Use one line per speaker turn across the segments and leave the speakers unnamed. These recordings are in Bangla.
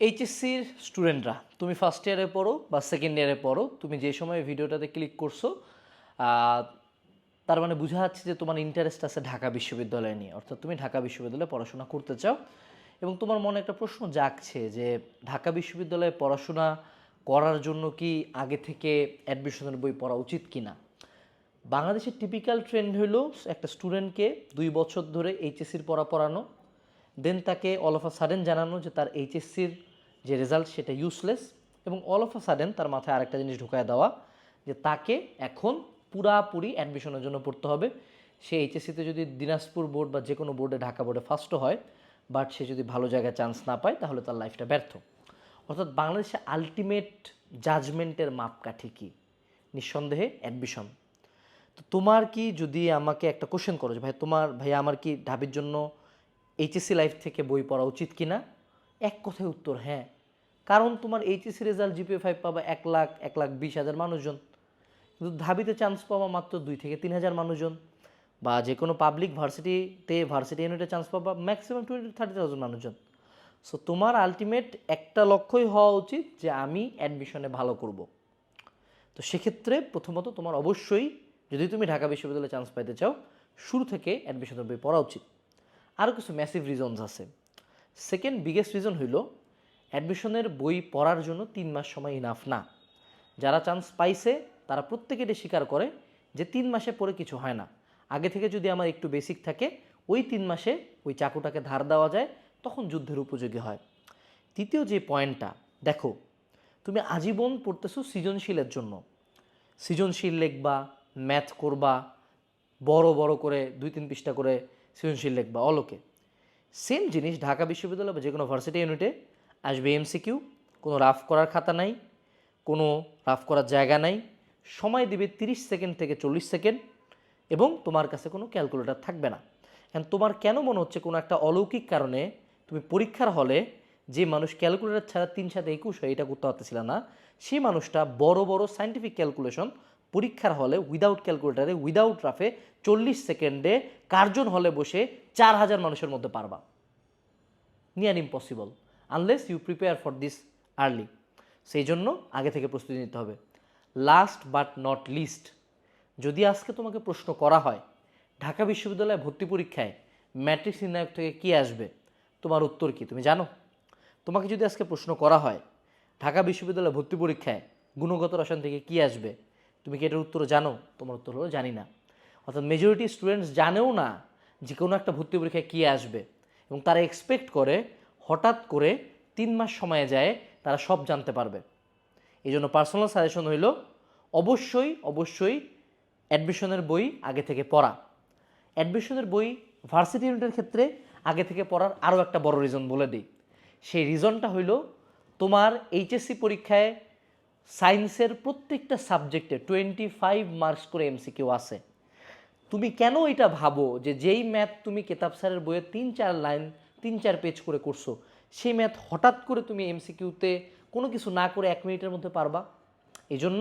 এইচএসসির স্টুডেন্টরা তুমি ফার্স্ট ইয়ারে পড়ো বা সেকেন্ড ইয়ারে পড়ো, তুমি যে সময় ভিডিওটাতে ক্লিক করছ তার মানে বোঝা যাচ্ছে যে তোমার ইন্টারেস্ট আছে ঢাকা বিশ্ববিদ্যালয় নিয়ে। অর্থাৎ তুমি ঢাকা বিশ্ববিদ্যালয়ে পড়াশোনা করতে চাও। এবং তোমার মনে একটা প্রশ্ন জাগছে যে ঢাকা বিশ্ববিদ্যালয়ে পড়াশোনা করার জন্য কি আগে থেকে অ্যাডমিশনের বই পড়া উচিত কি না বাংলাদেশের টিপিক্যাল ট্রেন্ড হলো একটা স্টুডেন্টকে দুই বছর ধরে এইচএসসির পড়া পড়ানো দেন তাকে অল অফ আ সাডেন জানানো যে তার এইচএসসির যে রেজাল্ট সেটা ইউজলেস এবং অল অফ আ সাডেন তার মাথায় আরেকটা জিনিস ঢুকায় দেওয়া, যে তাকে এখন পুরাপুরি অ্যাডমিশনের জন্য পড়তে হবে। সে এইচএসসিতে যদি দিনাজপুর বোর্ড বা যে কোনো বোর্ডে ঢাকা বোর্ডে ফার্স্টও হয় বাট সে যদি ভালো জায়গায় চান্স না পায়, তাহলে তার লাইফটা ব্যর্থ। অর্থাৎ বাংলাদেশে আলটিমেট জাজমেন্টের মাপকাঠি কী? নিঃসন্দেহে অ্যাডমিশন তো তোমার কি যদি আমাকে একটা কোশ্চেন করো যে, ভাই, তোমার ভাই আমার কি ঢাবির জন্য এইচএসসি লাইফ থেকে বই পড়া উচিত কি না এক কথায় উত্তর হ্যাঁ। কারণ তোমার এইচএসসি রেজাল্ট জিপিএ ফাইভ পাবা এক লাখ এক লাখ বিশ হাজার মানুষজন। কিন্তু ধাবিতে চান্স পাবা মাত্র দুই থেকে তিন হাজার মানুষজন। বা যে কোনো পাবলিক ভার্সিটিতে ভার্সিটি ইউনিটে চান্স পাবা ম্যাক্সিমাম টোয়েন্টি থার্টি থাউজেন্ড মানুষজন। সো তোমার আলটিমেট একটা লক্ষ্যই হওয়া উচিত যে আমি অ্যাডমিশনে ভালো করব। তো সেক্ষেত্রে প্রথমত তোমার অবশ্যই যদি তুমি ঢাকা বিশ্ববিদ্যালয়ে চান্স পাইতে চাও, শুরু থেকে অ্যাডমিশনের বই পড়া উচিত। আরও কিছু ম্যাসিভ রিজনস আছে। সেকেন্ড বিগেস্ট রিজন হইল অ্যাডমিশনের বই পড়ার জন্য তিন মাস সময় ইনাফ না। যারা চান্স পাইছে, তারা প্রত্যেকে এটা স্বীকার করে যে তিন মাসে পরে কিছু হয় না। আগে থেকে যদি আমার একটু বেসিক থাকে, ওই তিন মাসে ওই চাকুটাকে ধার দেওয়া যায়, তখন যুদ্ধের উপযোগী হয়। তৃতীয় যে পয়েন্টটা দেখো, তুমি আজীবন পড়তেছো সৃজনশীলের জন্য। সৃজনশীল লিখবা ম্যাথ করবা, বড় বড় করে দুই তিন পৃষ্ঠা করে সৃজনশীল লিখবা অলোকে সেম জিনিস ঢাকা বিশ্ববিদ্যালয় বা যে কোনো ভার্সিটি ইউনিটে আসবে এমসিকিউ কোনো রাফ করার খাতা নাই, কোনো রাফ করার জায়গা নাই, সময় দিবে তিরিশ সেকেন্ড থেকে চল্লিশ সেকেন্ড এবং তোমার কাছে কোনো ক্যালকুলেটর থাকবে না। এখন তোমার কেন মনে হচ্ছে কোনো একটা অলৌকিক কারণে তুমি পরীক্ষার হলে যে মানুষ ক্যালকুলেটর ছাড়া তিন সাথে একুশ হয়, এটা করতে পারতেছিল না, সেই মানুষটা বড় বড় সাইন্টিফিক ক্যালকুলেশন পরীক্ষার হলে উইদাউট ক্যালকুলেটারে উইদাউট রাফে চল্লিশ সেকেন্ডে কার্জন হলে বসে চার হাজার মানুষের মধ্যে পারবা। Near impossible unless you prepare for this early সেই জন্য আগে থেকে প্রস্তুতি নিতে হবে। লাস্ট বাট নট লিস্ট যদি আজকে তোমাকে প্রশ্ন করা হয়, ঢাকা বিশ্ববিদ্যালয়ে ভর্তি পরীক্ষায় ম্যাট্রিক্স নির্ণায়ক থেকে কী আসবে? তোমার উত্তর কি? তুমি জানো? তোমাকে যদি আজকে প্রশ্ন করা হয়, ঢাকা বিশ্ববিদ্যালয়ে ভর্তি পরীক্ষায় গুণগত রসায়ন থেকে কী আসবে? তুমি কি এটার উত্তর জানো? তোমার উত্তর হলো জানি না। অর্থাৎ মেজরিটি স্টুডেন্টস জানেও না যে কোনো একটা ভর্তি পরীক্ষায় কী আসবে। এবং তারা এক্সপেক্ট করে, হঠাৎ করে তিন মাস সময়ে যায়, তারা সব জানতে পারবে। এই জন্য পার্সোনাল সাজেশন হইল, অবশ্যই অবশ্যই অ্যাডমিশনের বই আগে থেকে পড়া। অ্যাডমিশনের বই ভার্সিটি ইউনিটের ক্ষেত্রে আগে থেকে পড়ার আরও একটা বড় রিজন বলে দিই। সেই রিজনটা হইল, তোমার এইচএসসি পরীক্ষায় সায়েন্সের প্রত্যেকটা সাবজেক্টে টোয়েন্টি ফাইভ মার্কস করে এমসিকিউ আছে। তুমি কেন এটা ভাবো যে যেই ম্যাথ তুমি কেতাব স্যারের বইয়ে তিন চার লাইন, তিন চার পেজ করে করছ, সেই ম্যাথ হঠাৎ করে তুমি এমসিকিউতে কোনো কিছু না করে এক মিনিটের মধ্যে পারবা? এই জন্য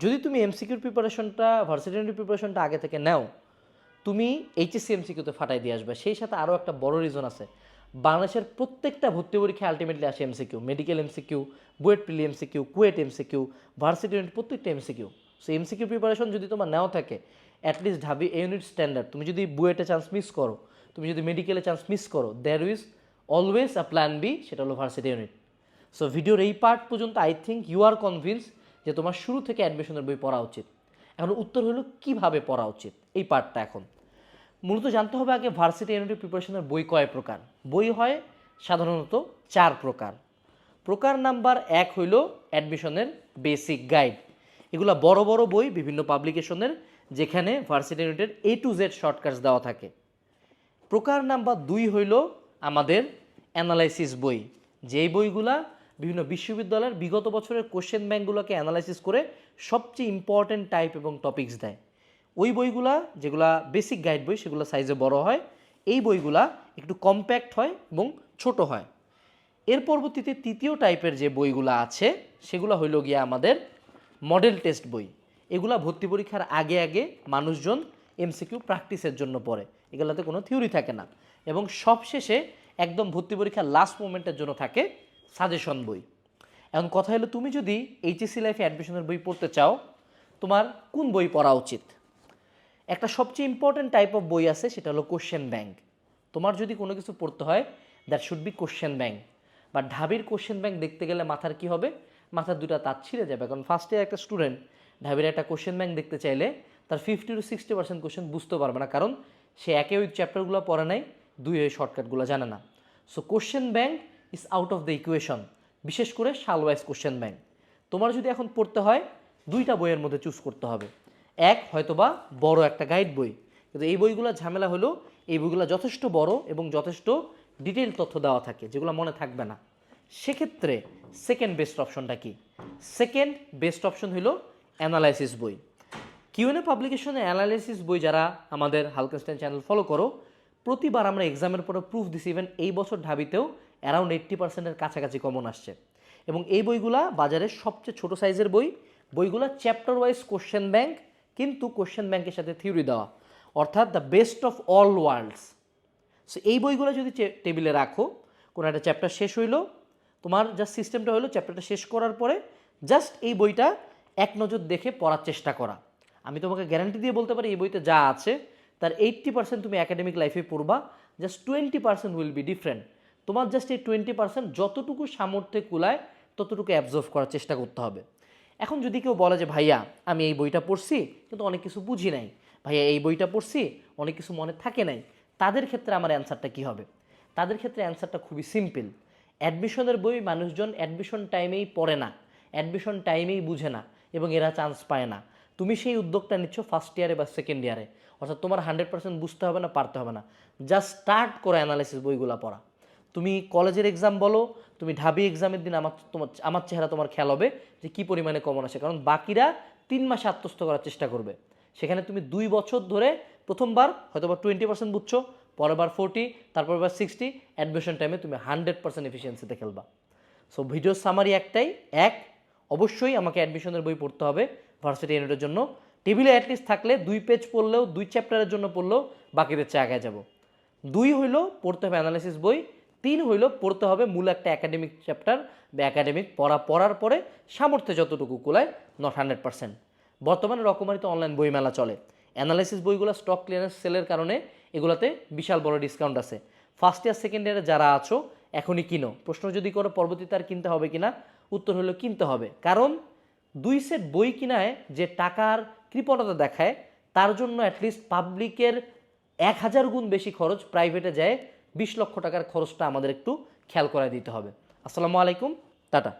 যদি তুমি এমসিকিউর প্রিপারেশনটা ভার্সিটি প্রিপারেশনটা আগে থেকে নাও, তুমি এইচএসসি এমসিকিউতে ফাটাই দিয়ে আসবে। সেই সাথে আরও একটা বড় রিজন আছে। বাংলাদেশের প্রত্যেকটা ভর্তি পরীক্ষা আলটিমেটলি আসে এমসিকিউ মেডিকেল এমসিকিউ বুয়েট প্রিলি MCQ KUET MCQ varsity unit প্রত্যেকটা এমসিকিউ সো এমসিকিউ প্রিপারেশন যদি তোমার নেওয়া থাকে অ্যাটলিস্ট ঢাবি এ ইউনিট স্ট্যান্ডার্ড তুমি যদি বুয়েটে চান্স মিস করো, তুমি যদি মেডিকেলে চান্স মিস করো there is always a plan B সেটা হলো ভার্সিটি ইউনিট সো ভিডিওর এই পার্ট পর্যন্ত I think you are convince যে তোমার শুরু থেকে অ্যাডমিশনের বই পড়া উচিত। এখন উত্তর হলো কীভাবে পড়া উচিত, এই পার্টটা এখন। মূলত জানতে হবে আগে ভার্সিটি ইউনিটের প্রিপারেশনের বই কয় প্রকার? বই হয় সাধারণত চার প্রকার। প্রকার নাম্বার এক হইল অ্যাডমিশনের বেসিক গাইড এগুলো বড় বড় বই বিভিন্ন পাবলিকেশনের যেখানে ভার্সিটি ইউনিটের এ টু জেড শর্টকাটস দেওয়া থাকে। প্রকার নাম্বার দুই হইল আমাদের অ্যানালাইসিস বই। যেই বইগুলা বিভিন্ন বিশ্ববিদ্যালয়ের বিগত বছরের কোশ্চেন ব্যাংকগুলোকে অ্যানালাইসিস করে সবচেয়ে ইম্পর্ট্যান্ট টাইপ এবং টপিকস দেয়। ওই বইগুলা যেগুলা বেসিক গাইড বই সেগুলো সাইজে বড় হয়, এই বইগুলা একটু কম্প্যাক্ট হয় এবং ছোট হয়। এর পরবর্তীতে তৃতীয় টাইপের যে বইগুলো আছে, সেগুলো হইল গিয়ে আমাদের মডেল টেস্ট বই। এগুলা ভর্তি পরীক্ষার আগে আগে মানুষজন এমসিকিউ প্র্যাকটিসের জন্য পড়ে। এগুলাতে কোনো থিওরি থাকে না। এবং সবশেষে একদম ভর্তি পরীক্ষার লাস্ট মোমেন্টের জন্য থাকে সাজেশন বই। এখন কথা হলো, তুমি যদি এইচএসসি লাইফে অ্যাডমিশনের বই পড়তে চাও, তোমার কোন বই পড়া উচিত? একটা সবচেয়ে ইম্পর্ট্যান্ট টাইপ অফ বই আছে, সেটা হলো কোশ্চেন ব্যাংক তোমার যদি কোনো কিছু পড়তে হয় that should be question bank বা ঢাবির কোশ্চেন ব্যাংক দেখতে গেলে মাথার কি হবে? মাথার দুটা তার ছিঁড়ে যাবে। কারণ ফার্স্ট একটা স্টুডেন্ট ঢাবির একটা কোশ্চেন ব্যাংক দেখতে চাইলে তার fifty to sixty percent question বুঝতে পারবে না। কারণ সে একে ওই চ্যাপ্টারগুলো পড়ে নাই, দুই ওই শর্টকাটগুলো জানে না। So question bank is out of the equation বিশেষ করে সালওয়াইজ কোশ্চেন ব্যাংক তোমার যদি এখন পড়তে হয়, দুইটা বইয়ের মধ্যে চুজ করতে হবে। এক হয়তোবা বড় একটা গাইড বই। কিন্তু এই বইগুলো ঝামেলা হলো, এই বইগুলো যথেষ্ট বড় এবং যথেষ্ট ডিটেল তথ্য দেওয়া থাকে, যেগুলো মনে থাকবে না। সেক্ষেত্রে সেকেন্ড বেস্ট অপশনটা কি? সেকেন্ড বেস্ট অপশন হলো অ্যানালাইসিস বই। কিউএনএ পাবলিকেশনে অ্যানালাইসিস বই যারা আমাদের হালকাস্টাইন চ্যানেল ফলো করো, প্রতিবার আমরা এক্সামের পরে প্রুফ দিছি ইভেন এই বছর ঢাবিতেও অ্যারাউন্ড এইট্টি পার্সেন্টের কাছাকাছি কমন আসছে। এবং এই বইগুলা বাজারের সবচেয়ে ছোট সাইজের বই, বইগুলো চ্যাপ্টার ওয়াইজ কোশ্চেন ব্যাংক কিন্তু কোশ্চেন ব্যাংকের সাথে থিওরি দেওয়া। অর্থাৎ the best of all worlds so এই বইগুলো যদি টেবিলে রাখো, কোনো একটা চ্যাপ্টার শেষ হইল, তোমার জাস্ট সিস্টেমটা হলো চ্যাপ্টারটা শেষ করার পরে জাস্ট এই বইটা এক নজর দেখে পড়ার চেষ্টা করা। আমি তোমাকে গ্যারান্টি দিয়ে বলতে পারি, এই বইতে যা আছে, তার এইট্টি পার্সেন্ট তুমি একাডেমিক লাইফে পড়বা just twenty percent will be different তোমার জাস্ট এই টোয়েন্টি পার্সেন্ট যতটুকু সামর্থ্যে কুলায়, ততটুকু অ্যাবজর্ভ করার চেষ্টা করতে হবে। এখন যদি কেউ বলে যে, ভাইয়া, আমি এই বইটা পড়ছি, কিন্তু অনেক কিছু বুঝি নাই। ভাইয়া, এই বইটা পড়ছি, অনেক কিছু মনে থাকে নাই। তাদের ক্ষেত্রে আমার অ্যান্সারটা কী হবে? তাদের ক্ষেত্রে অ্যান্সারটা খুবই সিম্পল। অ্যাডমিশনের বই মানুষজন অ্যাডমিশন টাইমেই পড়ে না। অ্যাডমিশন টাইমেই বুঝে না এবং এরা চান্স পায় না। তুমি সেই উদ্যোগটা নিচ্ছ ফার্স্ট ইয়ারে বা সেকেন্ড ইয়ারে অর্থাৎ তোমার হান্ড্রেড পার্সেন্ট বুঝতে হবে না, পারতে হবে না। জাস্ট স্টার্ট করে অ্যানালাইসিস বইগুলো পড়া। তুমি কলেজের এক্সাম বলো, তুমি ঢাবি এক্সামের দিন আমার তোমার, আমার চেহারা তোমার খেয়াল হবে যে কী পরিমাণে কমন আসে কারণ বাকিরা তিন মাসে আত্মস্থ করার চেষ্টা করবে। সেখানে তুমি দুই বছর ধরে প্রথমবার হয়তো বা টোয়েন্টি পার্সেন্ট বুঝছ পরের বার ফোর্টি তারপর বার সিক্সটি অ্যাডমিশন টাইমে তুমি হান্ড্রেড পার্সেন্ট এফিসিয়েন্সিতে খেলবা। সো ভিডিও সামারি একটাই। এক, অবশ্যই আমাকে অ্যাডমিশনের বই পড়তে হবে ভার্সিটি ইউনিটের জন্য। টেবিলে অ্যাটলিস্ট থাকলে দুই পেজ পড়লেও, দুই চ্যাপ্টারের জন্য পড়লেও বাকিদের চেয়ে আগে যাব। দুই হইল, পড়তে হবে অ্যানালাইসিস বই। তিন হইল পড়তে হবে মূল একটা একাডেমিক চ্যাপ্টার বা একাডেমিক পড়া, পড়ার পরে সামর্থ্যে যতটুকু কুলায় নট হান্ড্রেড পার্সেন্ট বর্তমানে রকমারিতে অনলাইন বইমেলা চলে। অ্যানালাইসিস বইগুলো স্টক ক্লিয়ারেন্স সেলের কারণে এগুলোতে বিশাল বড় ডিসকাউন্ট আছে। ফার্স্ট ইয়ার সেকেন্ড ইয়ারে যারা আছো, এখনই কিনো। প্রশ্ন যদি করো, পরবর্তীতে আর কিনতে হবে কিনা? উত্তর হলো কিনতে হবে। কারণ দুই সেট বই কিনায় যে টাকার কৃপণতা দেখায়, তার জন্য অ্যাটলিস্ট পাবলিকের এক হাজার গুণ বেশি খরচ প্রাইভেটে যায় বিশ লক্ষ টাকার খরচটা আমাদের একটু খেয়াল করে দিতে হবে। আসসালামু আলাইকুম টাটা।